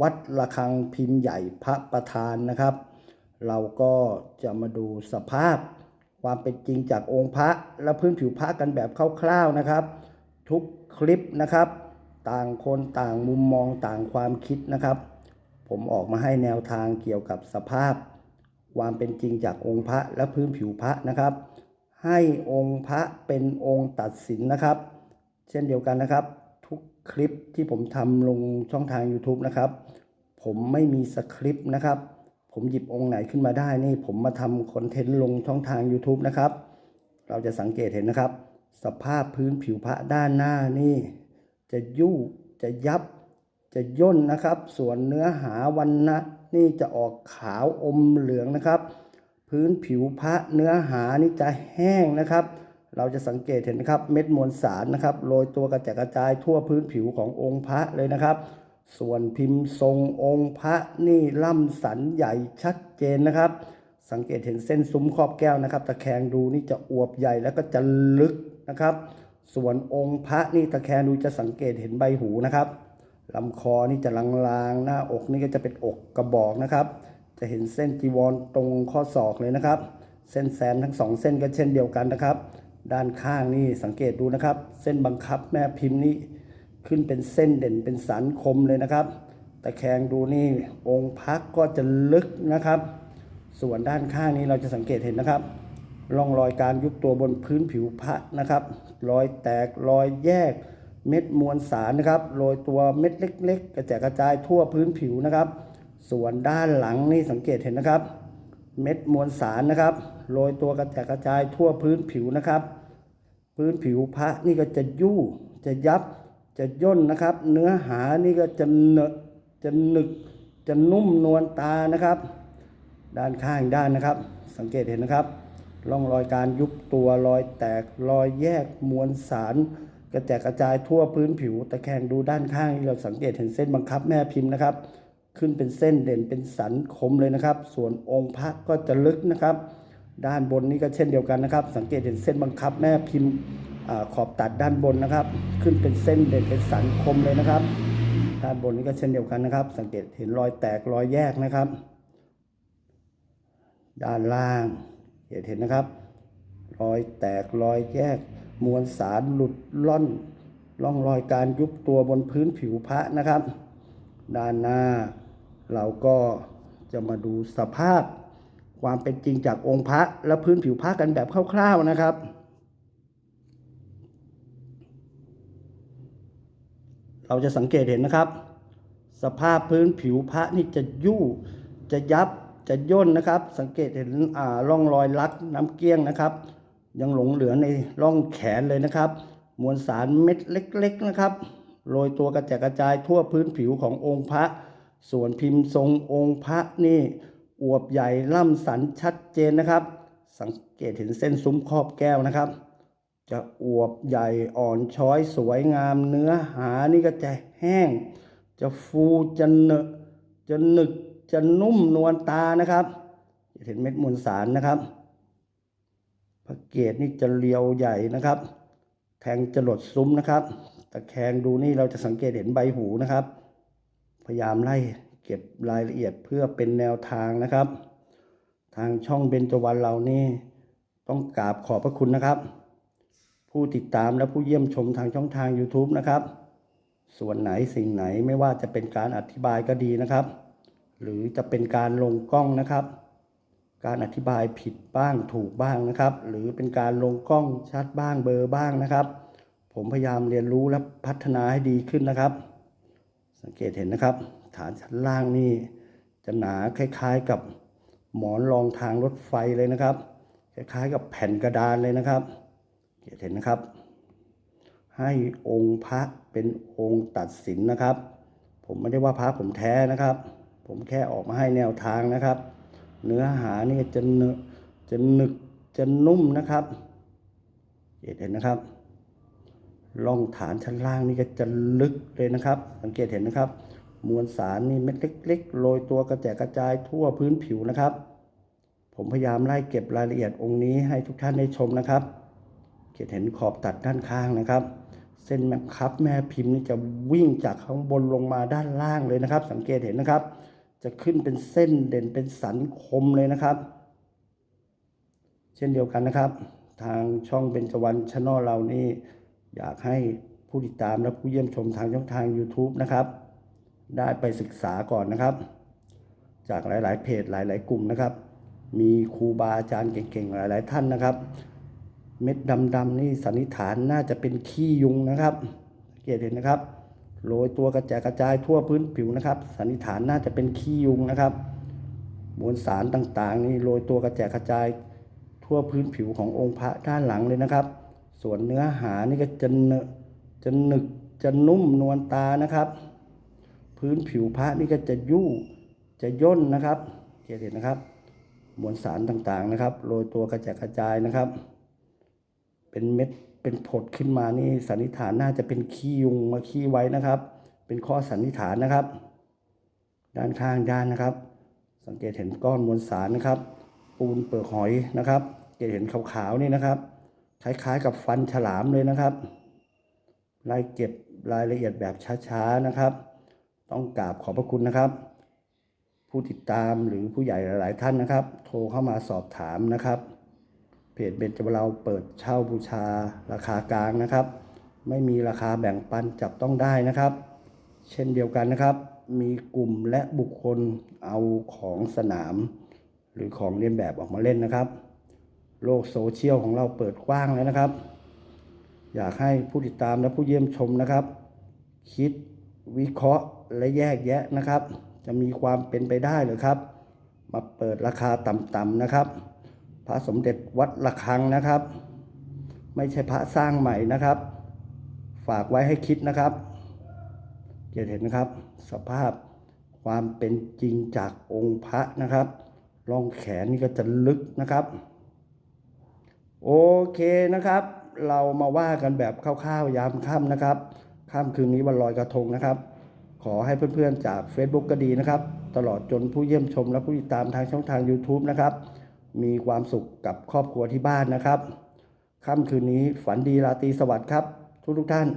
วัดระฆังพิมพ์ใหญ่พระประธานนะครับ เราก็จะมาดูสภาพความเป็นจริงจากองค์พระและพื้นผิวพระกันแบบคร่าวๆนะครับ ทุกคลิปนะครับ ต่างคนต่างมุมมองต่างความคิดนะครับ ผมออกมาให้แนวทางเกี่ยวกับสภาพ ความเป็นจริงจากองค์พระและพื้นผิวพระนะครับ ให้องค์พระเป็นองค์ตัดสินนะครับ เช่นเดียวกันนะครับ คลิปที่ผมทำลงช่องทาง YouTube นะครับ ผมไม่มีสคริปต์นะครับ ผมหยิบองค์ไหนขึ้นมาได้นี่ผมมาทำคอนเทนต์ลงช่องทาง YouTube นะครับ เราจะสังเกตเห็นนะครับ สภาพพื้นผิวพระด้านหน้านี่ จะยุ่จะยับ จะย่นนะครับ ส่วนเนื้อหาวันนะนี่จะออกขาวอมเหลืองนะครับ พื้นผิวพระเนื้อหานี่จะแห้งนะครับ เราจะสังเกตเห็นนะครับเม็ดมวลสารนะครับโรยตัวกระจายกระจายทั่วพื้นผิวขององค์พระเลยนะครับ ส่วนพิมพ์ทรงองค์พระนี่ล่ำสันใหญ่ชัดเจนนะครับ สังเกตเห็นเส้นซุ้มครอบแก้วนะครับ ตะแคงดูนี่จะอวบใหญ่แล้วก็จะลึกนะครับ ส่วนองค์พระนี่ตะแคงดูจะสังเกตเห็นใบหูนะครับลำคอนี่จะลางๆ หน้าอกนี่ก็จะเป็นอกกระบอกนะครับ จะเห็นเส้นจีวรตรงข้อศอกเลยนะครับ เส้นแสนทั้งสองเส้นก็เช่นเดียวกันนะครับ ด้านข้างนี่สังเกตดูนะครับ เส้นบังคับแม่พิมพ์นี่ขึ้นเป็นเส้นเด่นเป็นสันคมเลยนะครับตะแคงดูนี่องค์พักก็จะลึกนะครับ ส่วนด้านข้างนี้เราจะสังเกตเห็นนะครับร่องรอยการยุบตัวบนพื้นผิวพระนะครับ รอยแตกรอยแยกเม็ดมวลสารนะครับโรยตัวเม็ดเล็ก ๆ กระจายกระจายทั่วพื้นผิวนะครับ ส่วนด้านหลังนี่สังเกตเห็นนะครับ เม็ดมวลสารนะครับโรยตัวกระจายกระจายทั่วพื้นผิวนะครับ พื้นผิวพระนี่ก็จะยู่จะยับจะย่นนะครับ เนื้อหานี่ก็จะเนอจะหนึกจะนุ่มนวลตานะครับ ด้านข้างด้านนะครับ สังเกตเห็นนะครับร่องรอยการยุบตัวรอยแตกรอยแยกมวลสาร กระแจกกระจายทั่วพื้นผิวตะแคงดูด้านข้างนี่เราสังเกตเห็นเส้นบังคับแม่พิมพ์นะครับ ขึ้นเป็นเส้นเด่นเป็นสันคมเลยนะครับ ส่วนองค์พระก็จะลึกนะครับ ด้านบนนี้ก็เช่นเดียวกันนะครับ สังเกตเห็นเส้นบังคับแม่พิมพ์ขอบตัดด้านบนนะครับ ขึ้นเป็นเส้นเด่นเป็นสันคมเลยนะครับ ด้านบนนี้ก็เช่นเดียวกันนะครับ สังเกตเห็นรอยแตกรอยแยกนะครับ ด้านล่างเห็นเห็นนะครับ รอยแตกรอยแยก มวลสารหลุดล่อนร่องรอยการยุบตัวบนพื้นผิวพระนะครับ ด้านหน้า เราก็จะมาดูสภาพความเป็นจริงจากองค์พระและพื้นผิวพระกันแบบคร่าวๆนะครับ เราจะสังเกตเห็นนะครับ สภาพพื้นผิวพระนี่จะยู่จะยับจะย่นนะครับ สังเกตเห็นร่องรอยลักน้ำเกลี้ยงนะครับ ยังหลงเหลือในร่องแขนเลยนะครับ มวลสารเม็ดเล็ก ๆนะครับโรยตัวกระจายกระจายทั่วพื้นผิวขององค์พระ ส่วนพิมพ์ทรงองค์พระนี่อวบใหญ่ล่ำสันชัดเจนนะครับ สังเกตเห็นเส้นซุ้มครอบแก้วนะครับ จะอวบใหญ่อ่อนช้อยสวยงามเนื้อหานี่ก็จะแห้ง จะฟูจะเนะจะหนึกจะนุ่มนวลตานะครับจะเห็นเม็ดมวลสารนะครับพระเกศนี่จะเรียวใหญ่นะครับ แทงจรดซุ้มนะครับ ตะแคงดูนี่เราจะสังเกตเห็นใบหูนะครับ พยายามไล่เก็บรายละเอียดเพื่อเป็นแนวทางนะครับ ทางช่องเบญจวรรณเรานี่ต้องกราบขอบพระคุณนะครับ ผู้ติดตามและผู้เยี่ยมชมทางช่องทาง YouTube นะครับ ส่วนไหนสิ่งไหนไม่ว่าจะเป็นการอธิบายก็ดีนะครับ หรือจะเป็นการลงกล้องนะครับ การอธิบายผิดบ้างถูกบ้างนะครับ หรือเป็นการลงกล้องชัดบ้างเบอร์บ้างนะครับ ผมพยายามเรียนรู้และพัฒนาให้ดีขึ้นนะครับ สังเกตเห็นนะครับ ฐานชั้นล่างนี่จะหนาคล้ายๆกับหมอนรองทางรถไฟเลยนะครับ คล้ายๆกับแผ่นกระดานเลยนะครับเกตเห็นนะครับ ให้องค์พระเป็นองค์ตัดสินนะครับ ผมไม่ได้ว่าพระผมแท้นะครับ ผมแค่ออกมาให้แนวทางนะครับ เนื้อหานี่จะเนอจะหนึกจะนุ่มนะครับเห็นนะครับ ร่องฐานชั้นล่างนี่ก็จะลึกเลยนะครับ สังเกตเห็นนะครับ มวลสารนี่เม็ดเล็กๆโรยตัวกระแจกกระจายทั่วพื้นผิวนะครับ ผมพยายามไล่เก็บรายละเอียดองค์นี้ให้ทุกท่านได้ชมนะครับเกตเห็นขอบตัดด้านข้างนะครับ เส้นแม่คับแม่พิมพ์นี่จะวิ่งจากข้างบนลงมาด้านล่างเลยนะครับ สังเกตเห็นนะครับ จะขึ้นเป็นเส้นเด่นเป็นสันคมเลยนะครับ เช่นเดียวกันนะครับ ทางช่องเบญจวรรณช n นลเรานี่ อยากให้ผู้ติดตามและผู้เยี่ยมชมทางช่องทาง YouTube นะครับ ได้ไปศึกษาก่อนนะครับ จากหลาย ๆ เพจหลาย ๆ กลุ่มนะครับ มีครูบาอาจารย์เก่ง ๆ หลาย ๆ ท่านนะครับ เม็ดดำๆนี่สันนิษฐานน่าจะเป็นขี้ยุงนะครับสังเกตเห็นนะครับโรยตัวกระจายกระจายทั่วพื้นผิวนะครับ สันนิษฐานน่าจะเป็นขี้ยุงนะครับ มวลสารต่างๆ นี่โรยตัวกระจายกระจายทั่วพื้นผิวขององค์พระด้านหลังเลยนะครับ ส่วนเนื้อหานี่ก็จะเนอจะหนึกจะนุ่มนวลตานะครับ พื้นผิวพระนี่ก็จะยู่จะย่นนะครับเห็นนะครับ มวลสารต่างๆนะครับโรยตัวกระจายกระจายนะครับ เป็นเม็ดเป็นผดขึ้นมานี่สันนิษฐานน่าจะเป็นขี้ยุงมาขี้ไว้นะครับ เป็นข้อสันนิษฐานนะครับ ด้านข้างด้านนะครับ สังเกตเห็นก้อนมวลสารนะครับ ปูนเปลือกหอยนะครับเกตเห็นขาวๆนี่นะครับ คล้ายๆกับฟันฉลามเลยนะครับไล่เก็บรายละเอียดแบบช้าๆนะครับ ต้องกราบขอบพระคุณนะครับ ผู้ติดตามหรือผู้ใหญ่หลาย ๆ ท่านนะครับ โทรเข้ามาสอบถามนะครับเพจเบนจเราเปิดเช่าบูชาราคากลางนะครับ ไม่มีราคาแบ่งปันจับต้องได้นะครับ เช่นเดียวกันนะครับ มีกลุ่มและบุคคลเอาของสนาม หรือของเลียนแบบออกมาเล่นนะครับ โลกโซเชียลของเราเปิดกว้างแล้วนะครับ อยากให้ผู้ติดตามและผู้เยี่ยมชมนะครับ คิดวิเคราะห์และแยกแยะนะครับ จะมีความเป็นไปได้หรือครับ มาเปิดราคาต่ำๆนะครับ พระสมเด็จวัดระฆังนะครับ ไม่ใช่พระสร้างใหม่นะครับ ฝากไว้ให้คิดนะครับจะเห็นนะครับ สภาพความเป็นจริงจากองค์พระนะครับร่องแขนนี่ก็จะลึกนะครับ โอเคนะครับ เรามาว่ากันแบบคร่าวๆยามค่ำนะครับค่ำคืนนี้วันลอยกระทงนะครับ ขอให้เพื่อนๆจาก Facebook ก็ดีนะครับ ตลอดจนผู้เยี่ยมชมและผู้ติดตามทางช่องทาง YouTube นะครับ มีความสุขกับครอบครัวที่บ้านนะครับค่ำคืนนี้ฝันดีราตรีสวัสดิ์ครับ ทุกๆท่าน